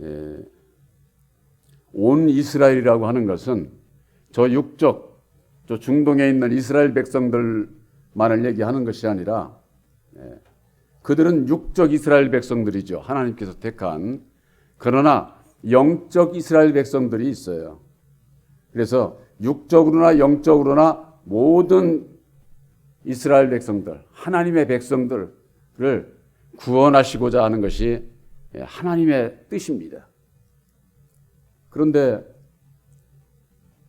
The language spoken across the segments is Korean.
예, 온 이스라엘이라고 하는 것은 저 육적, 저 중동에 있는 이스라엘 백성들만을 얘기하는 것이 아니라 예, 그들은 육적 이스라엘 백성들이죠. 하나님께서 택한 그러나 영적 이스라엘 백성들이 있어요. 그래서 육적으로나 영적으로나 모든 이스라엘 백성들, 하나님의 백성들을 구원하시고자 하는 것이 하나님의 뜻입니다. 그런데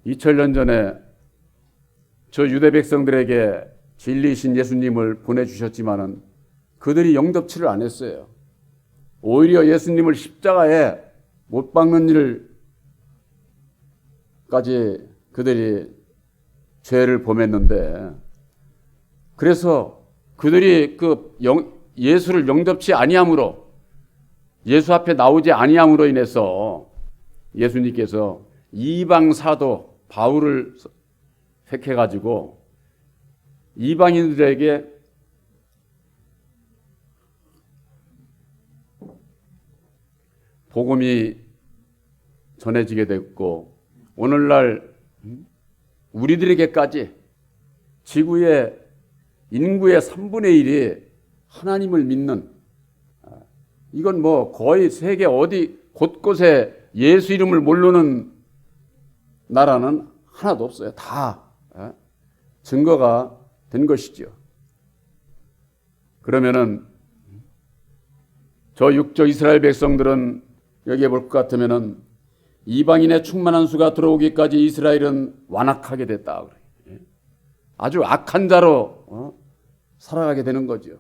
2000년 전에 저 유대 백성들에게 진리이신 예수님을 보내주셨지만은 그들이 영접치를 안 했어요. 오히려 예수님을 십자가에 못 박는 일까지 그들이 죄를 범했는데 그래서 그들이 그 영, 예수를 영접치 아니함으로 예수 앞에 나오지 아니함으로 인해서 예수님께서 이방 사도 바울을 택해 가지고 이방인들에게 복음이 전해지게 됐고 오늘날 우리들에게까지 지구의 인구의 3분의 1이 하나님을 믿는 이건 뭐 거의 세계 어디 곳곳에 예수 이름을 모르는 나라는 하나도 없어요. 다 예, 증거가 된 것이죠. 그러면은 저 육적 이스라엘 백성들은 여기에 볼 것 같으면은 이방인의 충만한 수가 들어오기까지 이스라엘은 완악하게 됐다. 예. 아주 악한 자로 어? 살아가게 되는 거죠.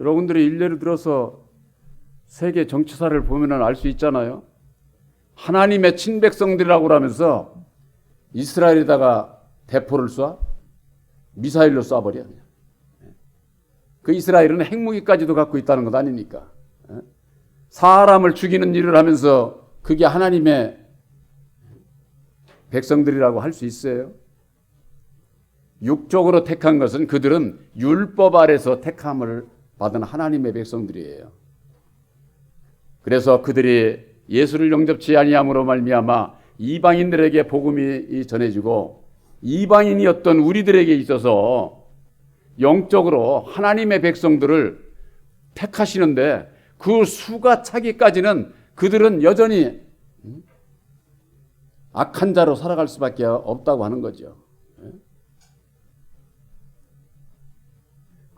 여러분들이 일례를 들어서 세계 정치사를 보면은 알수 있잖아요. 하나님의 친백성들이라고 하면서 이스라엘에다가 대포를 쏴 미사일로 쏴버려. 그 이스라엘은 핵무기까지도 갖고 있다는 것 아닙니까? 사람을 죽이는 일을 하면서 그게 하나님의 백성들이라고 할 수 있어요? 육적으로 택한 것은 그들은 율법 아래서 택함을 받은 하나님의 백성들이에요. 그래서 그들이 예수를 영접치 아니함으로 말미암아 이방인들에게 복음이 전해지고 이방인이었던 우리들에게 있어서 영적으로 하나님의 백성들을 택하시는데 그 수가 차기까지는 그들은 여전히 악한 자로 살아갈 수밖에 없다고 하는 거죠.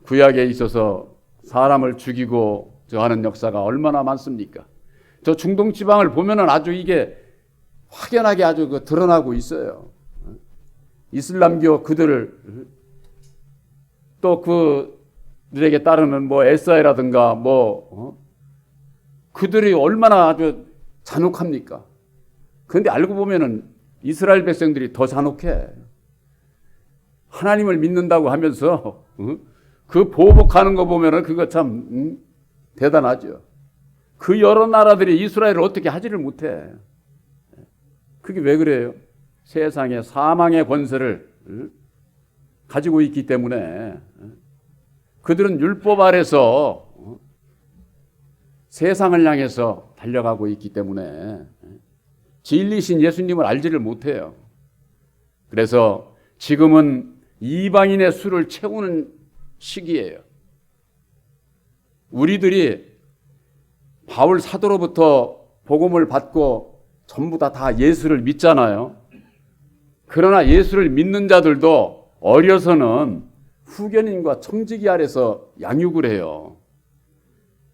구약에 있어서 사람을 죽이고 저 하는 역사가 얼마나 많습니까? 저 중동 지방을 보면은 아주 이게 확연하게 아주 그 드러나고 있어요. 이슬람교 그들을 또 그들에게 따르는 뭐 에사이라든가 뭐 어? 그들이 얼마나 아주 잔혹합니까? 그런데 알고 보면은 이스라엘 백성들이 더 잔혹해. 하나님을 믿는다고 하면서 어? 그 보복하는 거 보면은 그거 참 음, 대단하죠. 그 여러 나라들이 이스라엘을 어떻게 하지를 못해. 그게 왜 그래요? 세상에 사망의 권세를 가지고 있기 때문에 그들은 율법 아래서 세상을 향해서 달려가고 있기 때문에 진리신 예수님을 알지를 못해요. 그래서 지금은 이방인의 수를 채우는 시기예요. 우리들이 바울 사도로부터 복음을 받고 전부 다, 다 예수를 믿잖아요. 그러나 예수를 믿는 자들도 어려서는 후견인과 청지기 아래서 양육을 해요.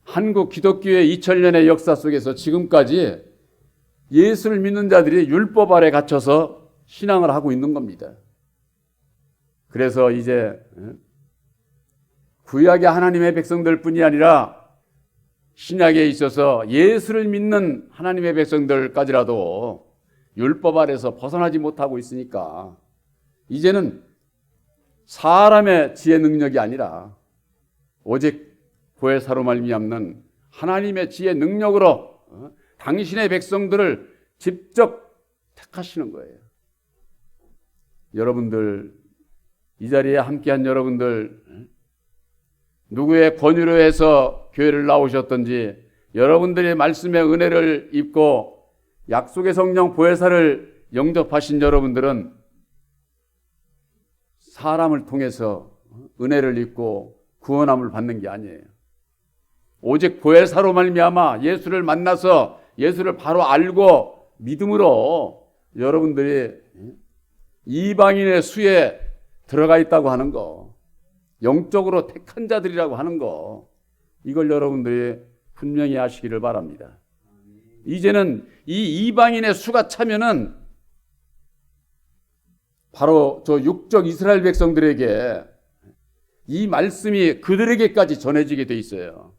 한국 기독교의 2000년의 역사 속에서 지금까지 예수를 믿는 자들이 율법 아래 갇혀서 신앙을 하고 있는 겁니다. 그래서 이제 구약의 하나님의 백성들 뿐이 아니라 신약에 있어서 예수를 믿는 하나님의 백성들까지라도 율법 아래서 벗어나지 못하고 있으니까 이제는 사람의 지혜 능력이 아니라 오직 보혜사로 말미암는 하나님의 지혜 능력으로 어, 당신의 백성들을 직접 택하시는 거예요. 여러분들 이 자리에 함께한 여러분들 누구의 권유로 해서 교회를 나오셨던지 여러분들의 말씀의 은혜를 입고 약속의 성령 보혜사를 영접하신 여러분들은 사람을 통해서 은혜를 입고 구원함을 받는 게 아니에요. 오직 보혜사로 말미암아 예수를 만나서 예수를 바로 알고 믿음으로 여러분들이 이방인의 수에 들어가 있다고 하는 거, 영적으로 택한 자들이라고 하는 거, 이걸 여러분들이 분명히 아시기를 바랍니다. 이제는 이 이방인의 수가 차면은 바로 저 육적 이스라엘 백성들에게 이 말씀이 그들에게까지 전해지게 돼 있어요.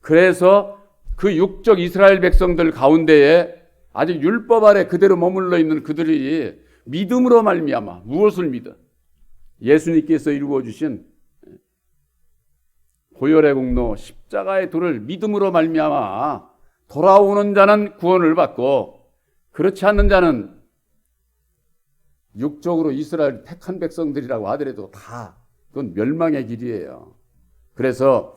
그래서 그 육적 이스라엘 백성들 가운데에 아직 율법 아래 그대로 머물러 있는 그들이 믿음으로 말미암아 무엇을 믿어? 예수님께서 이루어 주신 보혈의 공로 십자가의 도를 믿음으로 말미암아 돌아오는 자는 구원을 받고 그렇지 않는 자는 육적으로 이스라엘 택한 백성들이라고 하더라도 다 그건 멸망의 길이에요. 그래서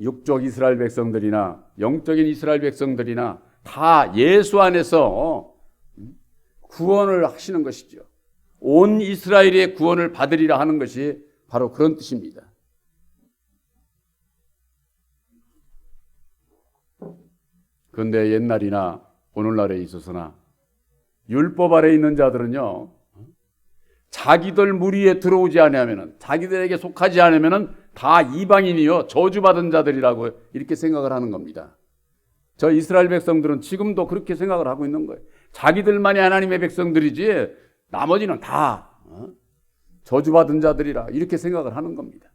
육적 이스라엘 백성들이나 영적인 이스라엘 백성들이나 다 예수 안에서 구원을 하시는 것이죠. 온 이스라엘의 구원을 받으리라 하는 것이 바로 그런 뜻입니다. 그런데 옛날이나 오늘날에 있어서나 율법 아래 있는 자들은요 자기들 무리에 들어오지 않으면은 자기들에게 속하지 않으면은 다 이방인이요 저주받은 자들이라고 이렇게 생각을 하는 겁니다. 저 이스라엘 백성들은 지금도 그렇게 생각을 하고 있는 거예요. 자기들만이 하나님의 백성들이지 나머지는 다 어? 저주받은 자들이라 이렇게 생각을 하는 겁니다.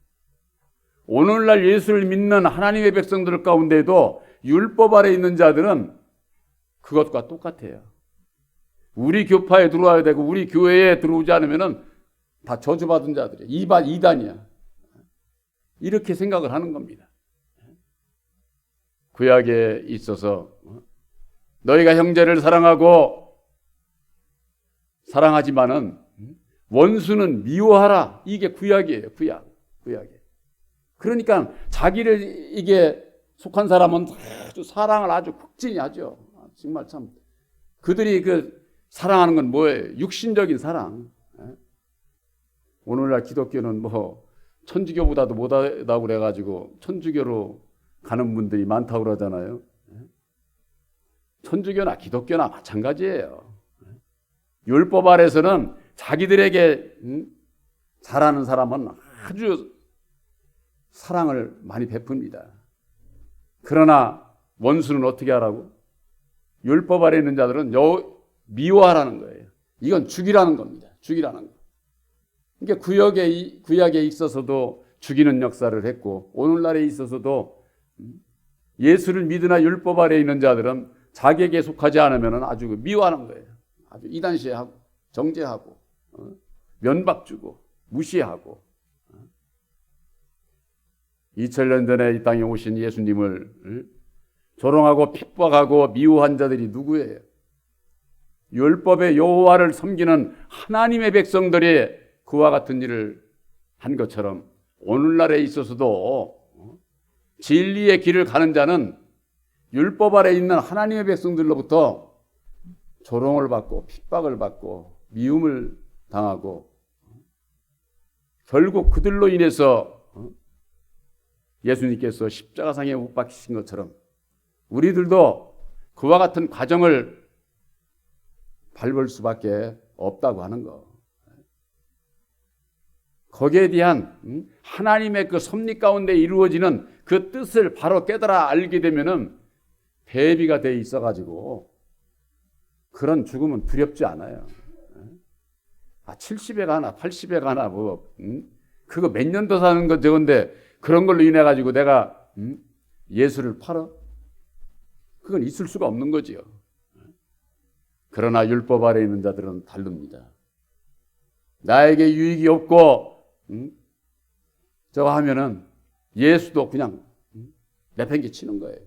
오늘날 예수를 믿는 하나님의 백성들 가운데도 율법 아래 있는 자들은 그것과 똑같아요. 우리 교파에 들어와야 되고 우리 교회에 들어오지 않으면은 다 저주받은 자들이야. 이반 이단이야. 이렇게 생각을 하는 겁니다. 구약에 있어서 너희가 형제를 사랑하고 사랑하지만은 원수는 미워하라. 이게 구약이에요. 구약. 구약에. 그러니까 자기를 이게 속한 사람은 아주 사랑을 아주 극진히 하죠. 정말 참 그들이 그 사랑하는 건 뭐예요? 육신적인 사랑. 예? 오늘날 기독교는 뭐 천주교보다도 못하다고 그래가지고 천주교로 가는 분들이 많다고 그러잖아요. 예? 천주교나 기독교나 마찬가지예요. 예? 율법 아래서는 자기들에게 음, 잘하는 사람은 아주 사랑을 많이 베풉니다. 그러나 원수는 어떻게 하라고? 율법 아래 있는 자들은 여, 미워하라는 거예요. 이건 죽이라는 겁니다. 죽이라는 거. 그러니까 구역에, 구약에 있어서도 죽이는 역사를 했고, 오늘날에 있어서도 예수를 믿으나 율법 아래 있는 자들은 자기에게 속하지 않으면 아주 미워하는 거예요. 아주 이단시하고, 정죄하고, 어? 면박 주고, 무시하고. 2000년 전에 이 땅에 오신 예수님을 조롱하고 핍박하고 미워한 자들이 누구예요? 율법의 여호와를 섬기는 하나님의 백성들이 그와 같은 일을 한 것처럼 오늘날에 있어서도 진리의 길을 가는 자는 율법 아래 있는 하나님의 백성들로부터 조롱을 받고 핍박을 받고 미움을 당하고 결국 그들로 인해서 예수님께서 십자가상에 못 박히신 것처럼 우리들도 그와 같은 과정을 밟을 수밖에 없다고 하는 거. 거기에 대한 하나님의 그 섭리 가운데 이루어지는 그 뜻을 바로 깨달아 알게 되면은 대비가 돼 있어 가지고 그런 죽음은 두렵지 않아요. 아, 70에 가나 80에 가나 뭐 음? 그거 몇년더 사는 건 저건데 그런 걸로 인해 가지고 내가 음? 예수를 팔아? 그건 있을 수가 없는 거지요. 그러나 율법 아래 있는 자들은 다릅니다. 나에게 유익이 없고 음? 저거 하면은 예수도 그냥 음? 내팽개치는 거예요.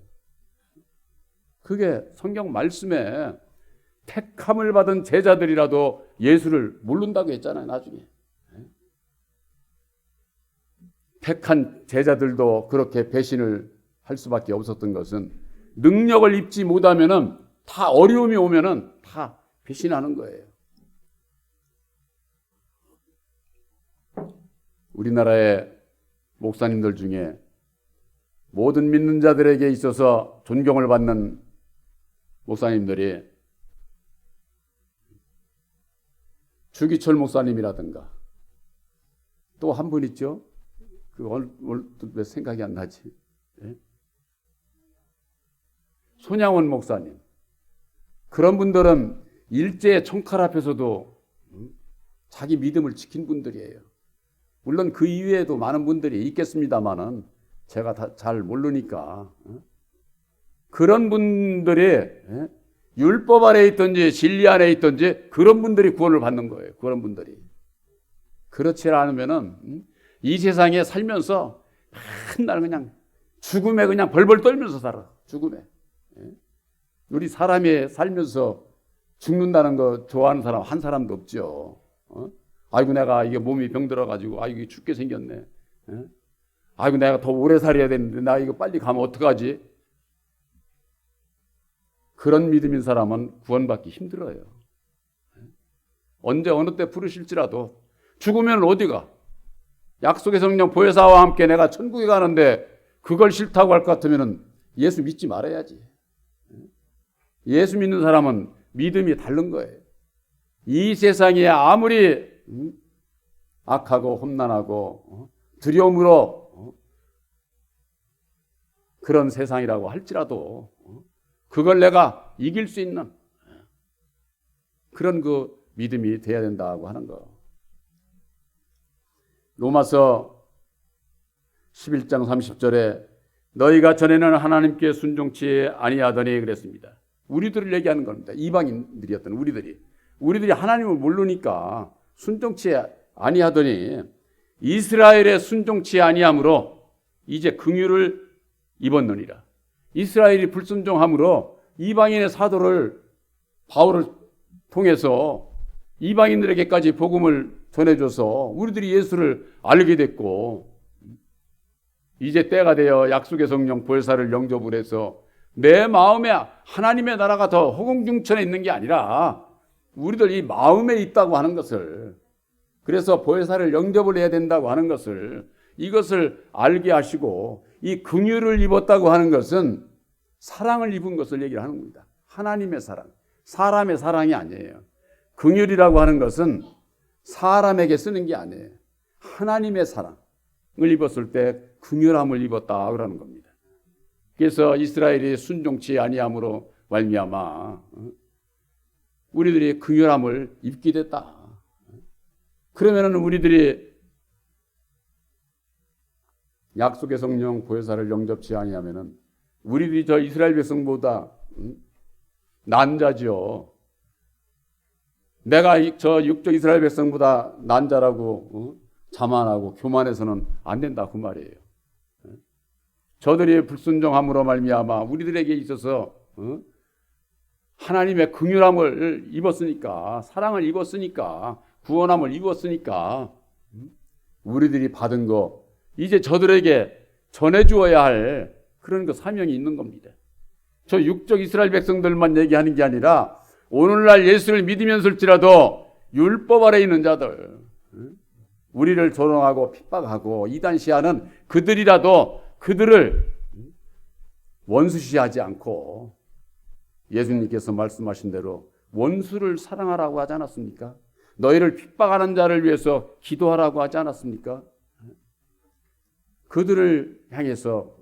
그게 성경 말씀에 택함을 받은 제자들이라도 예수를 모른다고 했잖아요, 나중에. 택한 제자들도 그렇게 배신을 할 수밖에 없었던 것은 능력을 입지 못하면은 다 어려움이 오면은 다 배신하는 거예요. 우리나라의 목사님들 중에 모든 믿는 자들에게 있어서 존경을 받는 목사님들이 주기철 목사님이라든가 또 한 분 있죠. 그왜 생각이 안 나지? 예? 손양원 목사님. 그런 분들은 일제 총칼 앞에서도 음, 자기 믿음을 지킨 분들이에요. 물론 그 이외에도 많은 분들이 있겠습니다만은 제가 다 잘 모르니까 어? 그런 분들이 예? 율법 안에 있든지 진리 안에 있든지 그런 분들이 구원을 받는 거예요. 그런 분들이 그렇지 않으면은 음? 이 세상에 살면서 맨날 그냥 죽음에 그냥 벌벌 떨면서 살아. 죽음에. 예? 우리 사람이 살면서 죽는다는 거 좋아하는 사람 한 사람도 없죠. 어? 아이고 내가 이게 몸이 병들어 가지고 아이고 죽게 생겼네. 예? 아이고 내가 더 오래 살아야 되는데 나 이거 빨리 가면 어떡하지? 그런 믿음인 사람은 구원받기 힘들어요. 예? 언제 어느 때 부르실지라도 죽으면 어디가? 약속의 성령 보혜사와 함께 내가 천국에 가는데 그걸 싫다고 할 것 같으면 예수 믿지 말아야지. 예수 믿는 사람은 믿음이 다른 거예요. 이 세상에 아무리 악하고 험난하고 어, 두려움으로 어, 그런 세상이라고 할지라도 어, 그걸 내가 이길 수 있는 그런 그 믿음이 돼야 된다고 하는 거. 로마서 11장 30절에 너희가 전에는 하나님께 순종치 아니하더니 그랬습니다. 우리들을 얘기하는 겁니다. 이방인들이었던 우리들이. 우리들이 하나님을 모르니까 순종치 아니하더니 이스라엘의 순종치 아니함으로 이제 긍휼을 입었느니라. 이스라엘이 불순종함으로 이방인의 사도를 바울을 통해서 이방인들에게까지 복음을 전해줘서 우리들이 예수를 알게 됐고 이제 때가 되어 약속의 성령 보혜사를 영접을 해서 내 마음에 하나님의 나라가 더 허공중천에 있는 게 아니라 우리들 이 마음에 있다고 하는 것을 그래서 보혜사를 영접을 해야 된다고 하는 것을 이것을 알게 하시고 이 긍휼을 입었다고 하는 것은 사랑을 입은 것을 얘기를 하는 겁니다. 하나님의 사랑, 사람의 사랑이 아니에요. 긍휼이라고 하는 것은 사람에게 쓰는 게 아니에요. 하나님의 사랑을 입었을 때 긍휼함을 입었다 그러는 겁니다. 그래서 이스라엘이 순종치 아니함으로 말미암아 어? 우리들이 긍휼함을 입게 됐다. 그러면은 우리들이 약속의 성령 보혜사를 영접치 아니하면은 우리들이 저 이스라엘 백성보다 난자죠. 내가 저 육적 이스라엘 백성보다 난자라고 어? 자만하고 교만해서는 안 된다 그 말이에요. 저들이 불순종함으로 말미암아 우리들에게 있어서 어? 하나님의 긍휼함을 입었으니까 사랑을 입었으니까 구원함을 입었으니까 우리들이 받은 거 이제 저들에게 전해 주어야 할 그런 그 사명이 있는 겁니다. 저 육적 이스라엘 백성들만 얘기하는 게 아니라 오늘날 예수를 믿으면서일지라도 율법 아래 있는 자들 우리를 조롱하고 핍박하고 이단시하는 그들이라도 그들을 원수시하지 않고 예수님께서 말씀하신 대로 원수를 사랑하라고 하지 않았습니까? 너희를 핍박하는 자를 위해서 기도하라고 하지 않았습니까? 그들을 향해서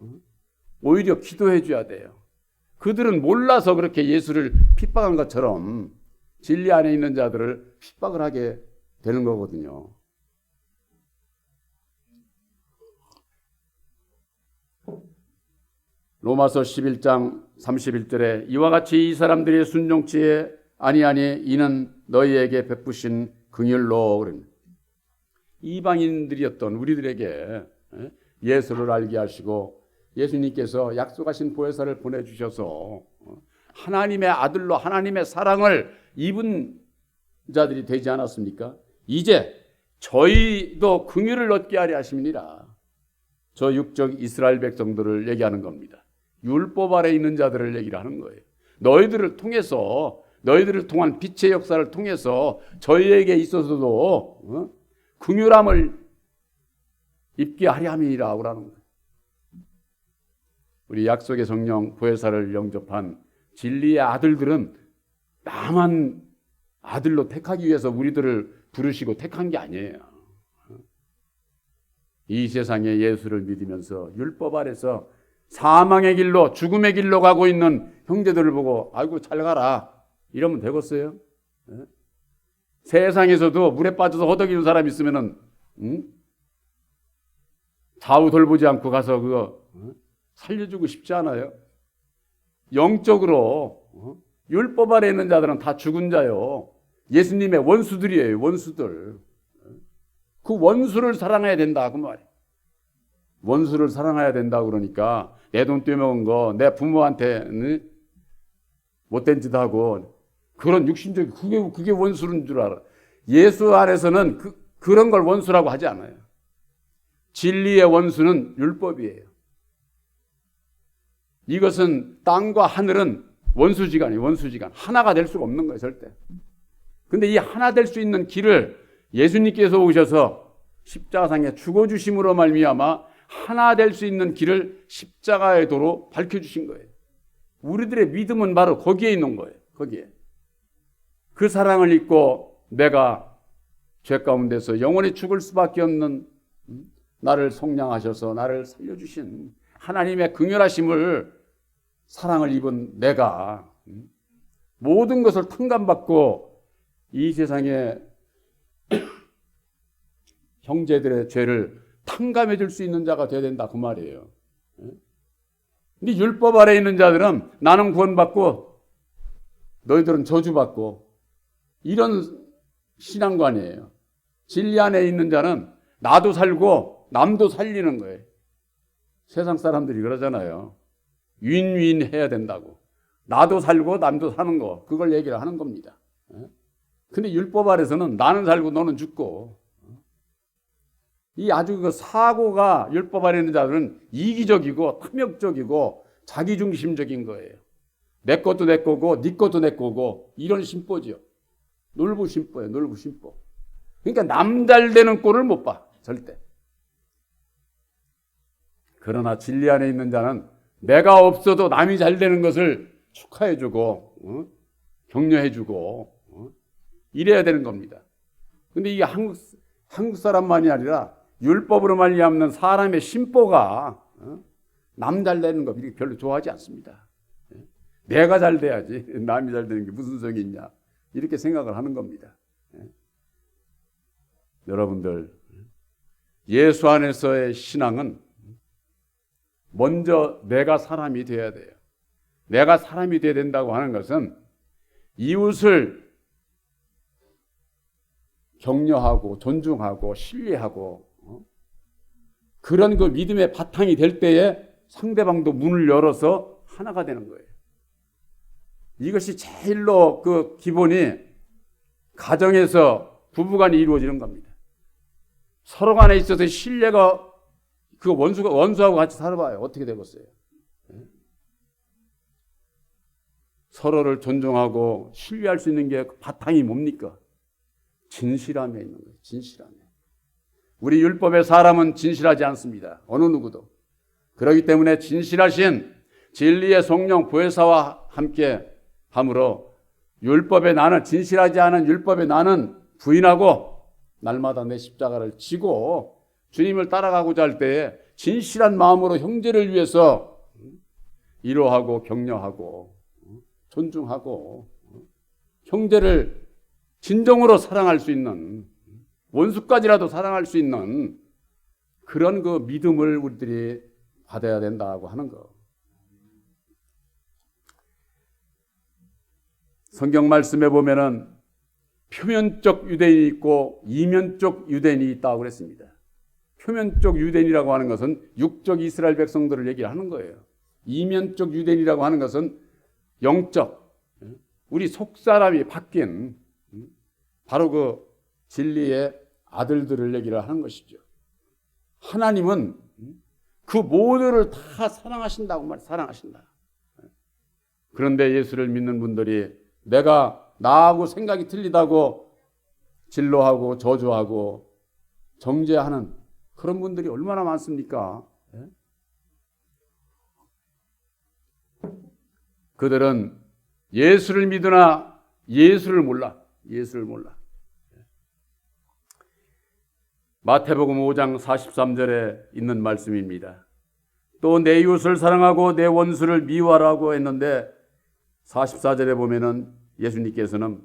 오히려 기도해 줘야 돼요. 그들은 몰라서 그렇게 예수를 핍박한 것처럼 진리 안에 있는 자들을 핍박을 하게 되는 거거든요. 로마서 11장 31절에 이와 같이 이 사람들이 순종치에 아니하니 이는 너희에게 베푸신 긍휼로. 이방인들이었던 우리들에게 예, 예수를 알게 하시고 예수님께서 약속하신 보혜사를 보내주셔서 어, 하나님의 아들로 하나님의 사랑을 입은 자들이 되지 않았습니까? 이제 저희도 긍휼을 얻게 하려 하심이니라. 저 육적 이스라엘 백성들을 얘기하는 겁니다. 율법 아래 있는 자들을 얘기를 하는 거예요. 너희들을 통해서 너희들을 통한 빛의 역사를 통해서 저희에게 있어서도 어? 긍휼함을 입게 하려 함이라고 라는 거예요. 우리 약속의 성령 보혜사를 영접한 진리의 아들들은 나만 아들로 택하기 위해서 우리들을 부르시고 택한 게 아니에요. 이 세상에 예수를 믿으면서 율법 아래서 사망의 길로 죽음의 길로 가고 있는 형제들을 보고 아이고 잘 가라 이러면 되겠어요? 예? 세상에서도 물에 빠져서 허덕이는 사람 있으면은 응? 좌우 돌보지 않고 가서 그거 어? 살려주고 싶지 않아요? 영적으로 어? 율법 아래 있는 자들은 다 죽은 자요. 예수님의 원수들이에요. 원수들. 그 원수를 사랑해야 된다 그 말이에요. 원수를 사랑해야 된다 그러니까 내 돈 떼먹은 거 내 부모한테 응? 못된 짓 하고 그런 육신적 그게 그게 원수인 줄 알아. 예수 안에서는 그, 그런 걸 원수라고 하지 않아요. 진리의 원수는 율법이에요. 이것은 땅과 하늘은 원수지간이 원수지간 하나가 될 수가 없는 거예요 절대. 근데 이 하나 될 수 있는 길을 예수님께서 오셔서 십자가상에 죽어 주심으로 말미암아 하나 될 수 있는 길을 십자가의 도로 밝혀 주신 거예요. 우리들의 믿음은 바로 거기에 있는 거예요. 거기에. 그 사랑을 잊고 내가 죄 가운데서 영원히 죽을 수밖에 없는 음, 나를 속량하셔서 나를 살려주신 하나님의 긍휼하심을 사랑을 입은 내가 음, 모든 것을 탕감받고 이 세상에 형제들의 죄를 탕감해 줄 수 있는 자가 되어야 된다 그 말이에요. 예? 근데 율법 아래 있는 자들은 나는 구원받고 너희들은 저주받고 이런 신앙관이에요. 진리 안에 있는 자는 나도 살고 남도 살리는 거예요. 세상 사람들이 그러잖아요. 윈윈 해야 된다고. 나도 살고 남도 사는 거. 그걸 얘기를 하는 겁니다. 예? 근데 율법 아래서는 나는 살고 너는 죽고. 이 아주 그 사고가 율법 아래 있는 자들은 이기적이고 탐욕적이고 자기중심적인 거예요. 내 것도 내 거고 네 것도 내 거고 이런 심보죠. 놀부 심보예요. 놀부 심보. 그러니까 남잘 되는 꼴을 못 봐. 절대. 그러나 진리 안에 있는 자는 내가 없어도 남이 잘 되는 것을 축하해주고 어? 격려해주고 어? 이래야 되는 겁니다. 근데 이게 한국 한국 사람만이 아니라 율법으로 말미암는 사람의 심보가 어? 남잘 되는 거 별로 좋아하지 않습니다. 예? 내가 잘 돼야지 남이 잘 되는 게 무슨 성이 있냐 이렇게 생각을 하는 겁니다. 예? 여러분들 예수 안에서의 신앙은 먼저 내가 사람이 되어야 돼요. 내가 사람이 되어야 된다고 하는 것은 이웃을 격려하고 존중하고 신뢰하고 어? 그런 그 믿음의 바탕이 될 때에 상대방도 문을 열어서 하나가 되는 거예요. 이것이 제일로 그 기본이 가정에서 부부간에 이루어지는 겁니다. 서로 간에 있어서 신뢰가 그 원수가 원수하고 같이 살아봐요. 어떻게 되겠어요? 예? 서로를 존중하고 신뢰할 수 있는 게 바탕이 뭡니까? 진실함에 있는 거예요. 진실함에. 우리 율법의 사람은 진실하지 않습니다. 어느 누구도. 그렇기 때문에 진실하신 진리의 성령 보혜사와 함께 함으로 율법에 나는 진실하지 않은 율법에 나는 부인하고 날마다 내 십자가를 지고 주님을 따라가고자 할 때에 진실한 마음으로 형제를 위해서 이로하고 격려하고 존중하고 형제를 진정으로 사랑할 수 있는 원수까지라도 사랑할 수 있는 그런 그 믿음을 우리들이 받아야 된다고 하는 거. 성경 말씀에 보면은 표면적 유대인이 있고 이면적 유대인이 있다고 그랬습니다. 표면적 유대인이라고 하는 것은 육적 이스라엘 백성들을 얘기를 하는 거예요. 이면적 유대인이라고 하는 것은 영적 우리 속 사람이 바뀐 바로 그 진리의 아들들을 얘기를 하는 것이죠. 하나님은 그 모두를 다 사랑하신다고 말 사랑하신다. 그런데 예수를 믿는 분들이 내가 나하고 생각이 틀리다고 진로하고 저주하고 정죄하는 그런 분들이 얼마나 많습니까? 예? 그들은 예수를 믿으나 예수를 몰라. 예수를 몰라. 마태복음 5장 43절에 있는 말씀입니다. 또 내 이웃을 사랑하고 내 원수를 미워하라고 했는데 44절에 보면은 예수님께서는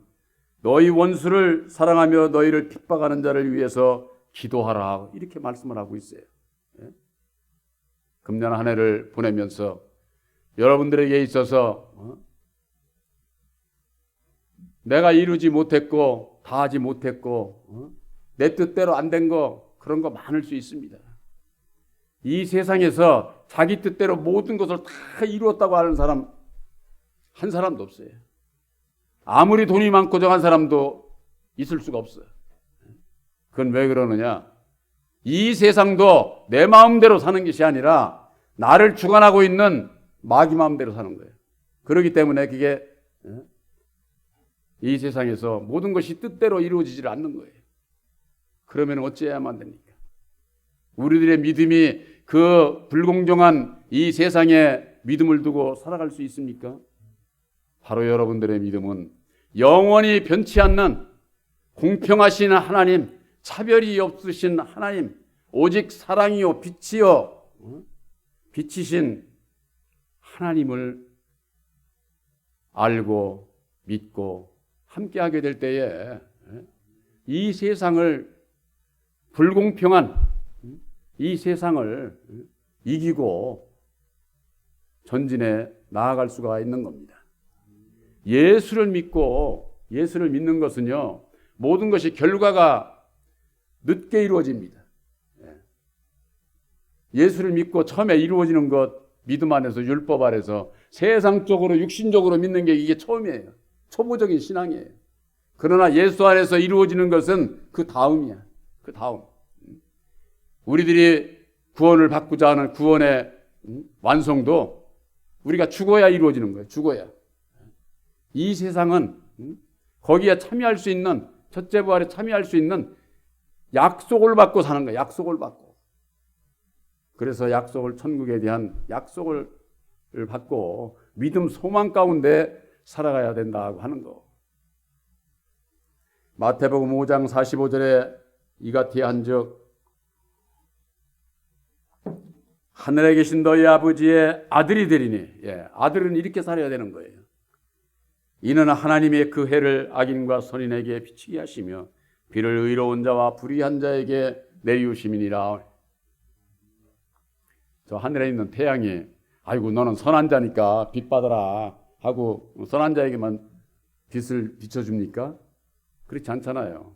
너희 원수를 사랑하며 너희를 핍박하는 자를 위해서 기도하라 이렇게 말씀을 하고 있어요. 예? 금년 한 해를 보내면서 여러분들에게 있어서 어? 내가 이루지 못했고 다 하지 못했고 어? 내 뜻대로 안 된 거 그런 거 많을 수 있습니다. 이 세상에서 자기 뜻대로 모든 것을 다 이루었다고 하는 사람 한 사람도 없어요. 아무리 돈이 많고 정한 사람도 있을 수가 없어요. 그건 왜 그러느냐? 이 세상도 내 마음대로 사는 것이 아니라 나를 주관하고 있는 마귀 마음대로 사는 거예요. 그렇기 때문에 그게 예? 이 세상에서 모든 것이 뜻대로 이루어지질 않는 거예요. 그러면 어찌해야만 됩니까? 우리들의 믿음이 그 불공정한 이 세상에 믿음을 두고 살아갈 수 있습니까? 바로 여러분들의 믿음은 영원히 변치 않는 공평하신 하나님, 차별이 없으신 하나님, 오직 사랑이요 빛이요 어? 빛이신 하나님을 알고 믿고 함께하게 될 때에 이 세상을 불공평한 이 세상을 이기고 전진해 나아갈 수가 있는 겁니다. 예수를 믿고 예수를 믿는 것은요 모든 것이 결과가 늦게 이루어집니다. 예수를 믿고 처음에 이루어지는 것 믿음 안에서 율법 아래서 세상적으로 육신적으로 믿는 게 이게 처음이에요. 초보적인 신앙이에요. 그러나 예수 안에서 이루어지는 것은 그 다음이야. 그 다음. 우리들이 구원을 받고자 하는 구원의 완성도 우리가 죽어야 이루어지는 거예요. 죽어야. 이 세상은 거기에 참여할 수 있는 첫째 부활에 참여할 수 있는 약속을 받고 사는 거예요. 약속을 받고. 그래서 약속을 천국에 대한 약속을 받고 믿음 소망 가운데 살아가야 된다고 하는 거. 마태복음 5장 45절에 이같이 한즉 하늘에 계신 너희 아버지의 아들이 되리니 예, 아들은 이렇게 살아야 되는 거예요. 이는 하나님의 그 해를 악인과 선인에게 비치게 하시며 비를 의로운 자와 불의한 자에게 내리우심이니라. 저 하늘에 있는 태양이 아이고 너는 선한 자니까 빛 받아라 하고 선한 자에게만 빛을 비춰줍니까? 그렇지 않잖아요.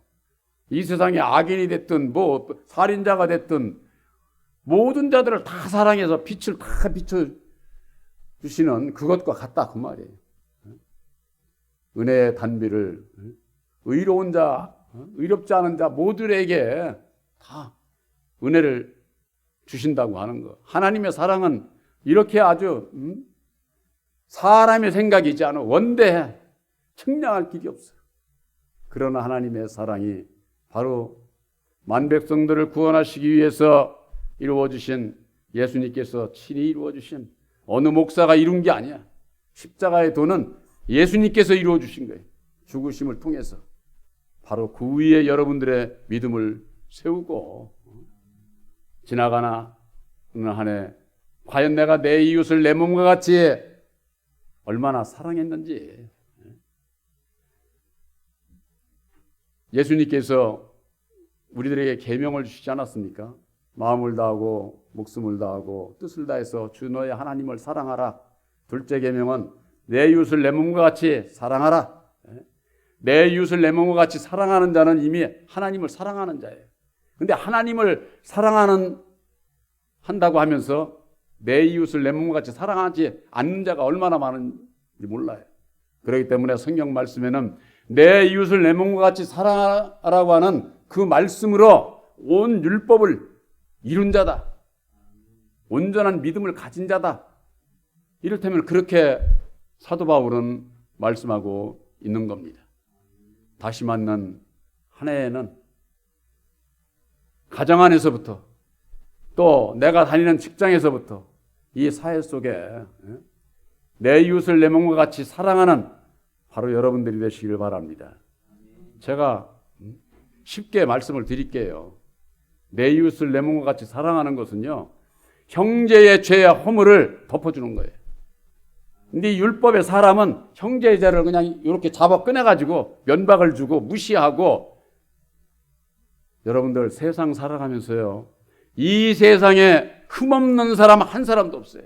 이 세상에 악인이 됐든 뭐 살인자가 됐든 모든 자들을 다 사랑해서 빛을 다 비춰 주시는 그것과 같다 그 말이에요. 은혜의 단비를 의로운 자, 의롭지 않은 자 모두에게 다 은혜를 주신다고 하는 거. 하나님의 사랑은 이렇게 아주 음? 사람의 생각이지 않아 원대해 청량할 길이 없어. 그러나 하나님의 사랑이 바로 만 백성들을 구원하시기 위해서 이루어 주신 예수님께서 친히 이루어 주신 어느 목사가 이룬 게 아니야. 십자가의 도는 예수님께서 이루어 주신 거예요. 죽으심을 통해서 바로 그 위에 여러분들의 믿음을 세우고 지나가나 한해 과연 내가 내 이웃을 내 몸과 같이 얼마나 사랑했는지 예수님께서 우리들에게 계명을 주시지 않았습니까? 마음을 다하고 목숨을 다하고 뜻을 다해서 주 너의 하나님을 사랑하라. 둘째 계명은 내 이웃을 내 몸과 같이 사랑하라. 내 이웃을 내 몸과 같이 사랑하는 자는 이미 하나님을 사랑하는 자예요. 근데 하나님을 사랑하는 한다고 하면서 내 이웃을 내 몸과 같이 사랑하지 않는 자가 얼마나 많은지 몰라요. 그렇기 때문에 성경 말씀에는 내 이웃을 내 몸과 같이 사랑하라고 하는 그 말씀으로 온 율법을 이룬 자다. 온전한 믿음을 가진 자다. 이를테면 그렇게 사도 바울은 말씀하고 있는 겁니다. 다시 만난 한 해에는 가정 안에서부터 또 내가 다니는 직장에서부터 이 사회 속에 예, 내 이웃을 내 몸과 같이 사랑하는 바로 여러분들이 되시길 바랍니다. 제가 음, 쉽게 말씀을 드릴게요. 내 이웃을 내 몸과 같이 사랑하는 것은요, 형제의 죄와 허물을 덮어주는 거예요. 근데 이 율법의 사람은 형제의 죄를 그냥 이렇게 잡아 꺼내가지고 면박을 주고 무시하고 여러분들 세상 살아가면서요, 이 세상에 흠없는 사람 한 사람도 없어요.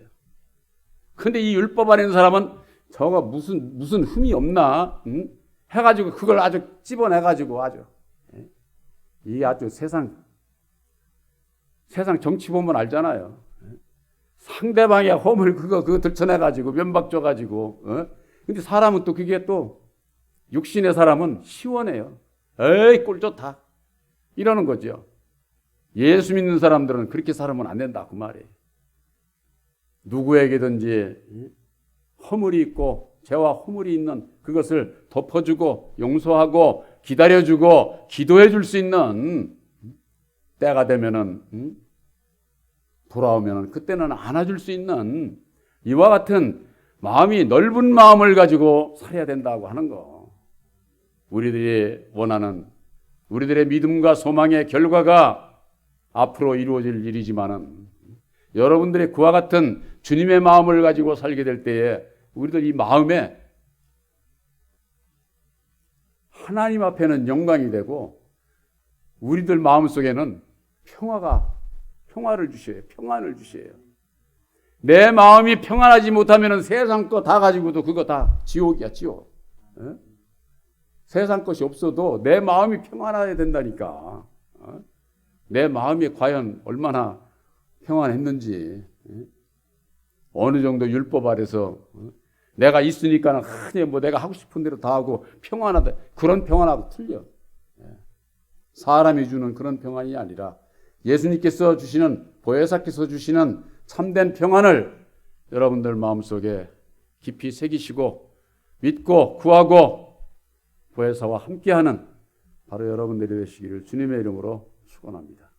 근데 이 율법 안에 있는 사람은 저거 무슨 무슨 흠이 없나? 응? 해가지고 그걸 아주 찝어내가지고 아주 예? 이 아주 세상 세상 정치 보면 알잖아요. 예? 상대방의 허물 그거 그거 들춰내 가지고 면박 줘 가지고. 어? 근데 사람은 또 그게 또 육신의 사람은 시원해요. 에이 꼴 좋다 이러는 거죠. 예수 믿는 사람들은 그렇게 살면 안 된다 그 말이에요. 누구에게든지 허물이 있고 죄와 허물이 있는 그것을 덮어주고 용서하고 기다려주고 기도해 줄 수 있는 때가 되면은 음? 돌아오면은 그때는 안아줄 수 있는 이와 같은 마음이 넓은 마음을 가지고 살아야 된다고 하는 거. 우리들이 원하는 우리들의 믿음과 소망의 결과가 앞으로 이루어질 일이지만은 여러분들의 그와 같은 주님의 마음을 가지고 살게 될 때에 우리들 이 마음에 하나님 앞에는 영광이 되고 우리들 마음 속에는 평화가 평화를 주셔요. 평안을 주셔요. 내 마음이 평안하지 못하면 세상 거 다 가지고도 그거 다 지옥이야, 지옥. 어? 세상 것이 없어도 내 마음이 평안해야 된다니까. 어? 내 마음이 과연 얼마나 평안했는지 예? 어느 정도 율법 아래서 어? 내가 있으니까 흔히 뭐 내가 하고 싶은 대로 다 하고 평안하다 그런 평안하고 틀려 예. 사람이 주는 그런 평안이 아니라 예수님께서 주시는 보혜사께서 주시는 참된 평안을 여러분들 마음속에 깊이 새기시고 믿고 구하고 보혜사와 함께하는 바로 여러분들이 되시기를 주님의 이름으로 축원합니다.